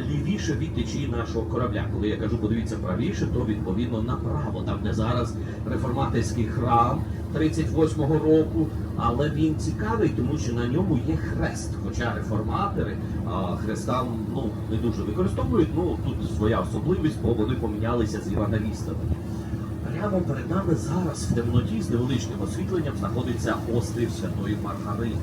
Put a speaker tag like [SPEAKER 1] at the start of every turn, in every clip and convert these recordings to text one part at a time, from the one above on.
[SPEAKER 1] лівіше від течії нашого корабля. Коли я кажу, подивіться правіше, то відповідно направо, там де зараз реформаторський храм 38-го року. Але він цікавий, тому що на ньому є хрест. Хоча реформатори а, хреста ну, не дуже використовують. Ну тут своя особливість, бо вони помінялися з євангелістами. Прямо перед нами зараз в темноті з невеличким освітленням знаходиться острів Святої Маргарити.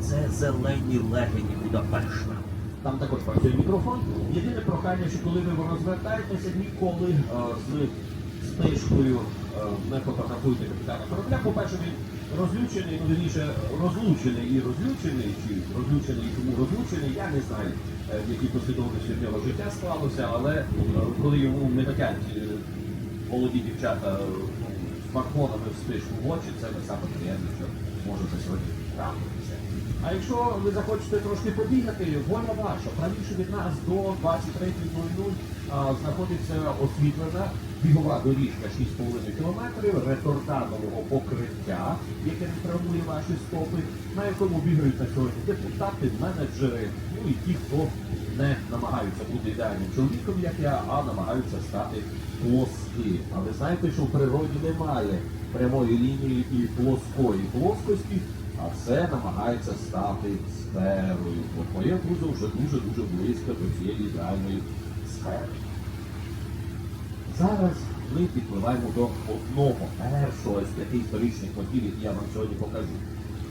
[SPEAKER 1] Це зелені легені Будапешта. Там також працює мікрофон. Єдине прохання, що коли ви розвертаєтеся, ніколи е, з стежкою е, не фотографуйте капітана корабля. По-перше, він розлючений, ну вірніше, розлучений і розлючений, чи розлючений і тому розлучений, я не знаю, е, в якій послідовності в нього життя склалося, але коли йому не хотять молоді дівчата ну, смартфонами в спишку в очі, це не саме приємне, що можете сьогодні трапитися. А якщо ви захочете трошки побігати, воля ваша, правіше від нас до 23.00 а, знаходиться освітлена бігова доріжка 6,5 км ретортанового покриття, яке не травмує ваші стопи, на якому бігають на сьогодні депутати, менеджери, ну і ті, хто не намагаються бути ідеальним чоловіком, як я, а намагаються стати плоским. А ви знаєте, що в природі немає прямої лінії і плоскої плоскості, а все намагається стати сферою. От моє пузо вже дуже-дуже близько до цієї ідеальної сфери. Зараз ми підпливаємо до одного першого з п'яти історичних мотивів, які я вам сьогодні покажу.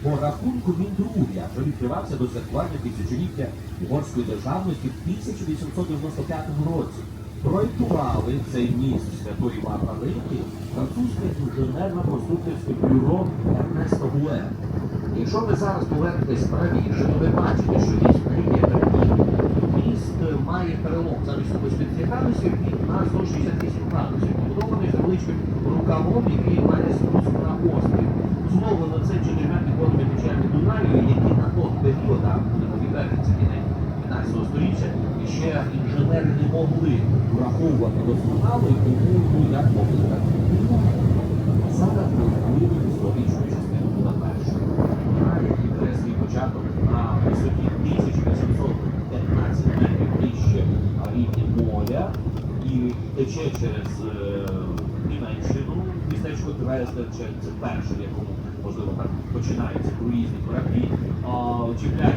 [SPEAKER 1] По рахунку він другий, адже відкривався до святкування тисячоліття угорської державності в 1895 році. Проєктували цей міст Святої Маргарити французьке інженерно-конструкторське бюро Ернесто Гуер. Якщо ви зараз повернетесь правіше, то ви бачите, що міст є перехідним. Міст має перелом замість 180 градусів і на 168 градусів. Побудований невеличким рукавом, який має спуск на острів. Зумовлено це чотирма підводними течіями Дунаю, які на той період, а будемо відверті, це кінець 15 століття, ще інженери не могли враховувати досконало, і тому як могли так. Зараз ми впливаємо історичну частину. Вона, який свій початок на висоті 1815 метрів нижче рівня моря і тече через е, Німеччину, містечко Дрезден, це- перше, якому, можливо, так починаються круїзні кораблі, чіпляє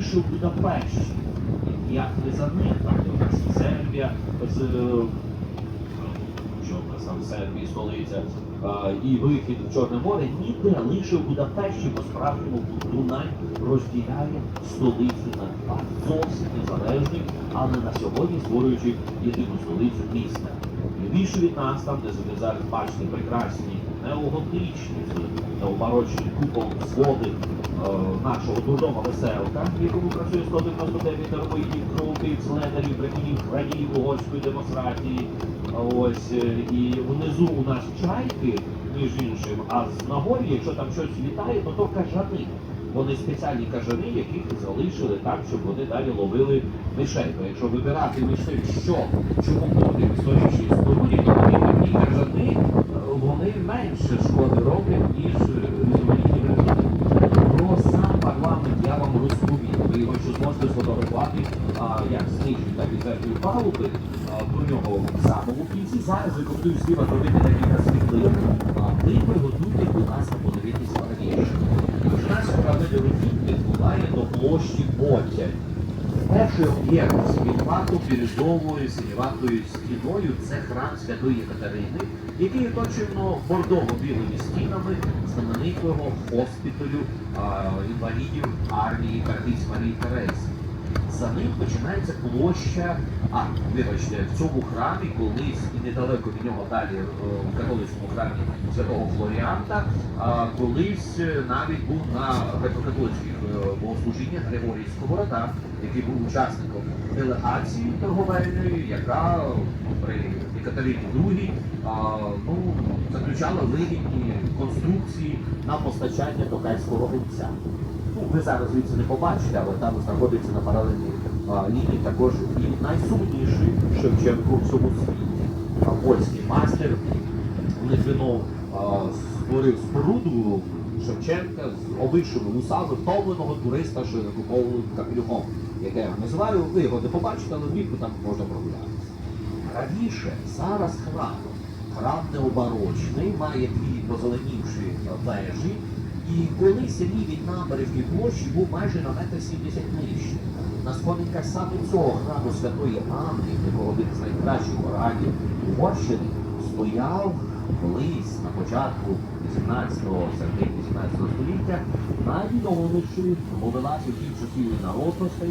[SPEAKER 1] лише в Будапешті. Як не за у нас Сербія е, що в нас там Сербії столиця, і вихід в Чорне море, ніде лише в Будапешті по-справжньому Дунай розділяє столицю на два. Зовсім незалежний, але на сьогодні створюючи єдину столицю міста. Лівіше від нас, там, де ви зараз бачите прекрасні неоготичні, куполом своди е, нашого дурдома веселка, в якому працює 199 термоїдів, крутих, слендерів, браків, радів угорської демократії. Ось е, і внизу у нас чайки, між іншим, а з нагорі, якщо там щось літає, то то кажани. Вони спеціальні кажани, яких залишили так, щоб вони далі ловили мишей. Бо якщо вибирати мишей, що чому бути в історичній споруді, то вони такі кажани, е, вони менше шкоди парламент я вам. Ви зможете сфотографувати як з так і з верхньої палуби. Про нього самому кінці. Зараз рекомендую сліва зробити декілька світлин. Ви приготуйте, будь ласка, подивитися правіше. Наша правильна відбуває до площі Потяль. Перший об'єкт з відпаду бірюзовою синіватою стіною це храм Святої Катерини, який оточено бордово-білими стінами знаменитого госпіталю а, інвалідів армії Кардиць Марії Терези. За ним починається площа, а вибачте, в цьому храмі колись і недалеко від нього далі е, в католицькому храмі святого Флоріанта, колись е, навіть був на греко-католицьких е, богослужіннях Григорій Сковорода, який був учасником делегації торговельної, яка при Екатерині II ну, заключала вигідні конструкції на постачання токайського гульця. Ну, ви зараз звідси не побачите, але там знаходиться на паралельній лінії також і найсумніший Шевченко в цьому світі. Польський мастер Литвинов створив споруду Шевченка з обичними вусами втомленого туриста широкополим капелюхом, яке я називаю, ви його не побачите, але влітку там можна прогулятися. Раніше зараз храм. Храм необорочний, має дві позеленівші вежі, і колись рівень набережної площі був майже на метр 70 нижче. На сходинках саме цього храму Святої Анни, якого один з найкращих оранів Угорщини, стояв колись на початку 18-го, середини 18 століття, найвідоміший мовиласів тих часів і народностей,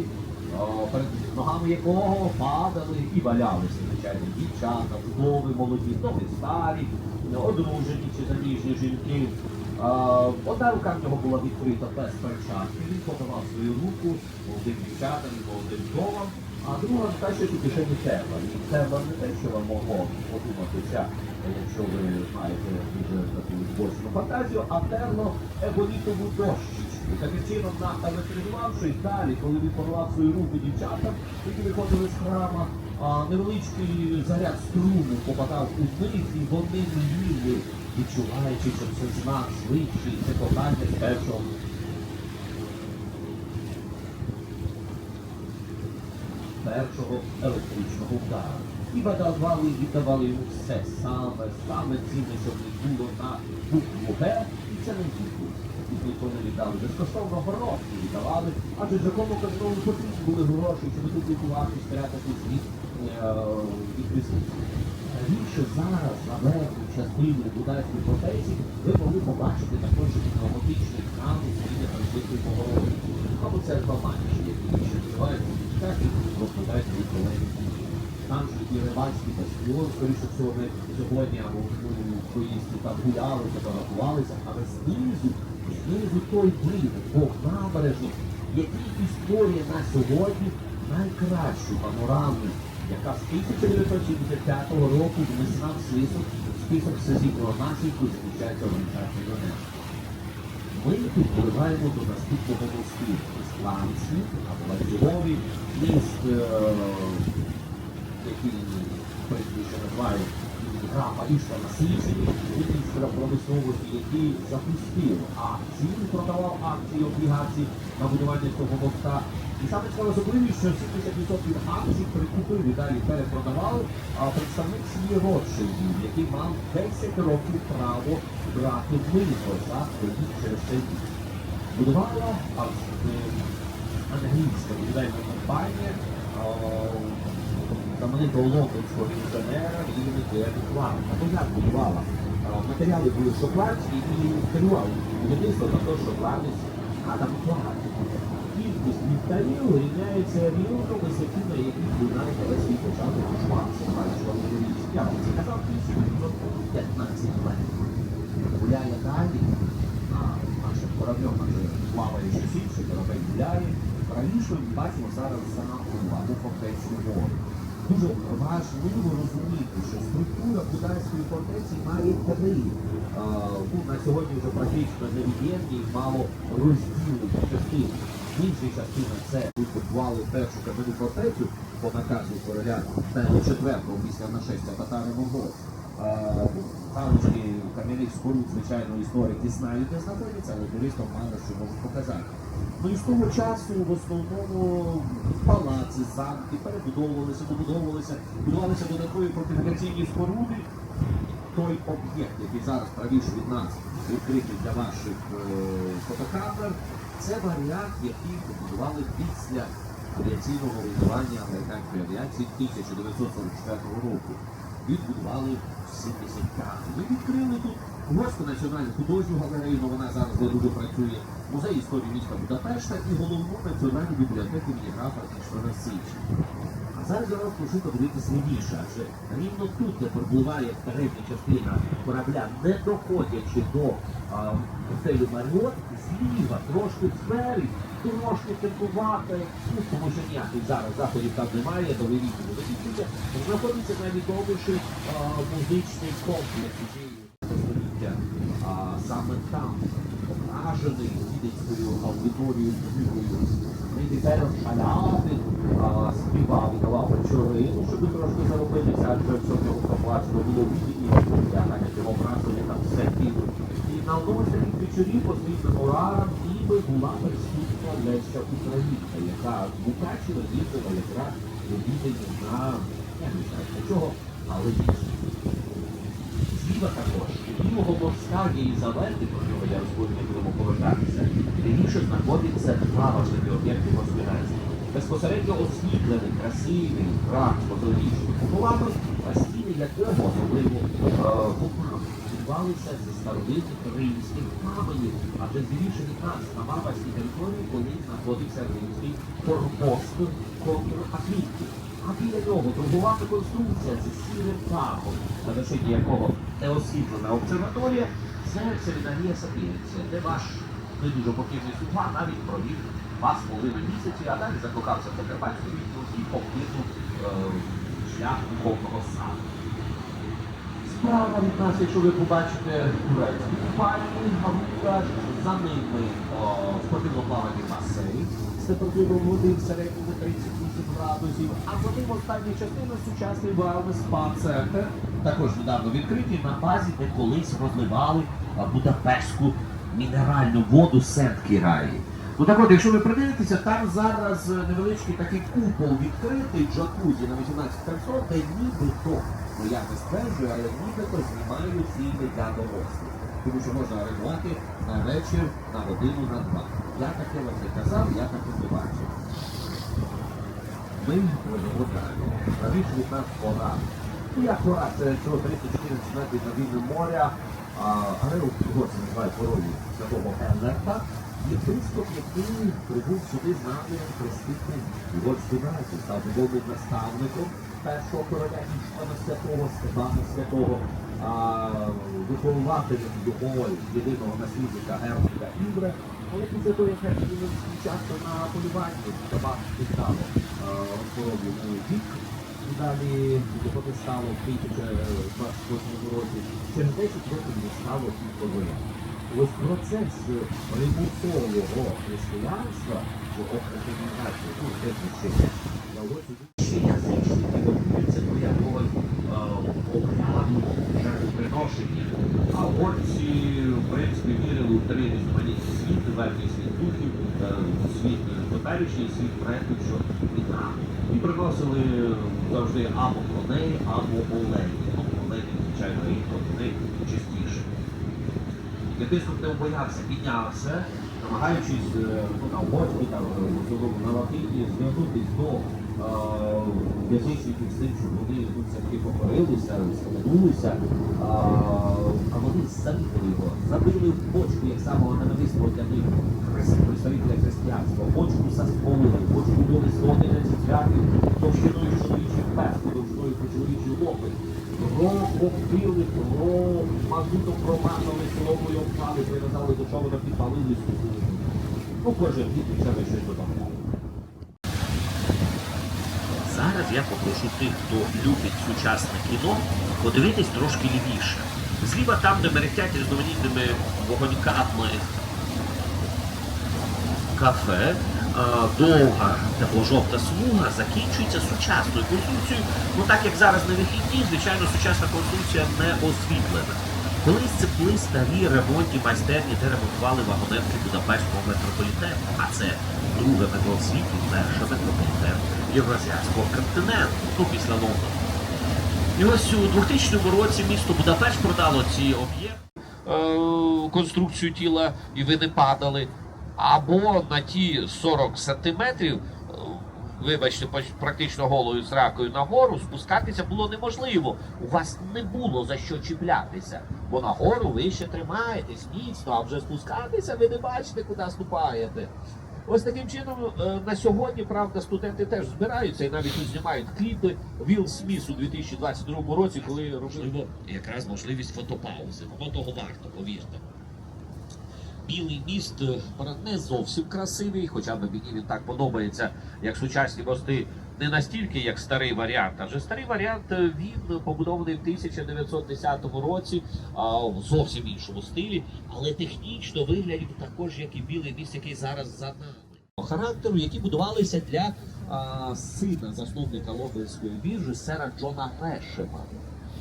[SPEAKER 1] перед ногами якого падали і валялися, звичайно, дівчата, вдови молоді, вдови старі, одружені чи заміжні жінки. Одна рука в нього була відкрита без перчатки, він подавав свою руку молодим дівчатам молодим вдовам, а друга рука ще у кишені терла. І терла не те, що вам могло подуматися, якщо ви маєте дуже таку збочну фантазію, а терло ебонітову дощечку. Таким чином, електризувавшись далі, коли він подавав свою руку дівчатам, які виходили з храма, невеличкий заряд струму попадав у них, і вони мліли, відчуваючи, що це знак швидший, це кохання з першого першого електричного удару. І видавали, віддавали йому все саме, саме цінне, що в них було на букву Г, і це не. І ніхто не віддали безкоштовно гроші віддавали, адже закону казали, потрібні були гроші, щоб тут лікувати, спрятати світ від візниці. Раніше зараз на частину Будайської фортеці ви могли побачити також храм з зміни Пресвятої Богородиці. Або церква Маніші, які ще називають так і розповідають від колеги. Там же і Рибальський бастіон, скоріше всього, ми сьогодні або ну, поїздки там гуляли, фотографувалися, але знизу, знизу той блин, Бог набережний, який історія на сьогодні найкращу панораму, яка з 1975 року внесена в список, список всесвітнього наслідку захищається організація ЮНЕСКО. Ми тут впливаємо до наступного мосту. Ісландці або ланцюгові міст, е, який прізвище називають графа Ішла на Січені, міністра промисловості, який запустив акції, продавав акції, облігації на будування цього моста. І саме цікаво особливість, що 70% акцій прикупив і далі перепродавав а представник сім'ї Ротшильдів, який мав 10 років право брати мито за кредит через цей рік. Будувала а, е, англійська будівельна компанія а, знаменитого лондонського інженера імені Гермі Кларка. Ну як будувала? Матеріали були шотландські і керував будівництво то шотландець Адам Кларк. Кількість ліхтарів рівняється рівно висоті, на якій лунає весь свій початок бачила річ. Я вам це казав 1915 метрів. Гуляє далі, а нашим кораблем, наше плаваючи сільше, корабель гуляє. Раніше ми бачимо зараз за увагу фортецю море. Дуже важливо розуміти, що структура Будайської фортеці має три. а, ну, на сьогодні вже практично невід'ємні мало розділені частини. Інша частина це будували першу кам'яну фортецю по наказу короля четвертого після нашестя татари монгол. Галузькі кам'яних споруд, звичайно, історики знають, де знаходяться, але туристам мало що можуть показати. Ну і з того часу в основному палаци, замки перебудовувалися, добудовувалися, будувалися додаткові фортифікаційні споруди. Той об'єкт, який зараз правіше від нас відкритий для ваших е, фотокамер, це варіант, який побудували після авіаційного руйнування американської авіації 1944 року. Відбудували в 70-х. Ми відкрили тут Угорську національну художню галерею, але вона зараз не дуже працює, музей історії міста Будапешта і головну національну бібліотеку імені графа Ішвана Сичі. Зараз я вас прошу подивитися лівіше, адже рівно тут, де пропливає передня частина корабля, не доходячи до готелю Маріот, зліва, трошки вперед, трошки теплувати, ну, тому що ніяких зараз заходів там немає, до до закінчення, знаходиться найвідоміший музичний комплекс століття. Саме там, ображений відецькою аудиторією Медітер Шаляпин а, співав і давав вечори, щоб трошки заробитися, адже все в нього проплачено було в відні, я як його враження там все пів. І на одному з таких вечорів по своїм мемуарам ніби була присутня Леся Українка, яка Мукачево їздила якраз у на, я не знаю для чого, але дійсно. Зліва також, лівого морська Єлизавети, про нього я розповім, будемо повертатися, лівіше знаходиться два важливі об'єкти госпітальські. Безпосередньо освітлений, красивий з позорічними а стіни якого, можливо, купами будувалися зі старовинних римських каменів, адже від нас на Маварській території колись знаходився римський форпост контур Атлінки. А біля нього турбувата конструкція з сірим дахом, на вершині якого не освітлена обсерваторія, це семінарія Сапіенція, де ваш не дуже покірний судьба навіть провів два з половиною місяці, а далі закохався в Закарпатську відповідь і покинув е, шлях духовного саду. Справа від нас, якщо ви побачите турецькі купальні, гавука, за ними о, спортивно-плавальний басейн температурою води в середньому 38 градусів, а за ним остання частина сучасний wellness спа-центр, також недавно відкритий на базі, де колись розливали а, будапештську мінеральну воду Сент-Кіраї. Ну так от, якщо ви придивитеся, там зараз е, невеличкий такий купол відкритий, джакузі на 18 персон, де нібито, ну я не стверджую, але нібито знімають фільми для дорослих. Тому що можна орендувати на вечір, на годину, на два. Я таке вам не казав, я таке не бачив. Ми ходимо далі. Правіше від нас гора. Ну, як гора, це цього 314 метрів над рівнем моря, а Ареус його це називають горою святого Енерта. Єпископ, який прибув сюди з наміром хрестити його братів, став духовним наставником першого короля Іштвана святого, Степана святого, виховувателем його єдиного наслідника Германа Івре. Але після того, як він часто на полюванні табак стало розпороблений вік, і далі його стало в 1028 році, через 10 років не стало і. Ось процес примусового християнства, його християнізації, ну, це знищення, далося ще язичники готуються до якогось е, жертвоприношення. А горці, в принципі, вірили у три різноманітні світи, верхній світ духів, е, світ теперішній, світ предків, що ранку. І приносили завжди або коней, або олені. Ну, олені, звичайно, рідко. Єпископ не боявся, піднявся, намагаючись е, ну, там, е, на латині, звернутися до е, язичників з тим, щоб вони ну, все-таки покорилися, схаменулися, а, вони замітили його, забили в почку як самого ненависного для них представителя християнства, почку засполили, почку були 111 святів, товщиною чоловічих песту, довжиною по чоловічій лопи. Розкопили, мазутом промазали, соломою обклали, прив'язали до човна, підпалили скупили. Ну, кожен дід від себе щось додавав.
[SPEAKER 2] Зараз я попрошу тих, хто любить сучасне кіно, подивитись трошки лівіше. Зліва там, де мерехтять різноманітними вогоньками кафе, довга тепло-жовта смуга закінчується сучасною конструкцією. Ну так як зараз на вихідні, звичайно, сучасна конструкція не освітлена. Колись це були старі ремонтні майстерні, де ремонтували вагонетки Будапештського метрополітену. А це друге метро в світі, перше метрополітен Євразіатського континенту, ну після Лондона. І ось у 2000 році місто Будапешт продало ці об'єкти, е, конструкцію тіла, і ви не падали. Або на ті 40 сантиметрів, е, вибачте, практично голою зракою нагору, спускатися було неможливо. У вас не було за що чіплятися, бо нагору ви ще тримаєтесь міцно, а вже спускатися ви не бачите, куди ступаєте. Ось таким чином е, на сьогодні, правда, студенти теж збираються і навіть тут знімають кліпи Вілл Сміс у 2022 році, коли робили якраз можливість фотопаузи. Воно того варто, повірте. Білий міст е, не зовсім красивий, хоча б мені він так подобається, як сучасні мости, не настільки, як старий варіант. Адже старий варіант е, він побудований в 1910 році а, в зовсім іншому стилі, але технічно виглядів також, як і білий міст, який зараз за нами. Характеру, які будувалися для а, сина засновника Лондонської біржі, сера Джона Грешема.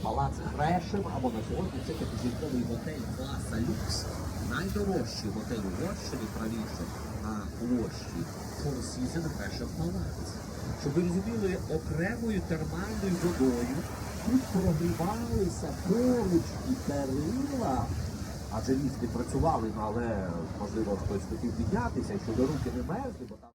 [SPEAKER 2] Палац Грешем, або на сьогодні це п'ятизірковий готель класа люкс. Найдорожчий готель Угорщини правіше на площі Four на перших палац. Щоб ви розуміли, окремою термальною водою тут прогрівалися поруч і перила. Адже ліфти працювали, але можливо хтось хотів піднятися, що щоб руки не мерзли, бо там.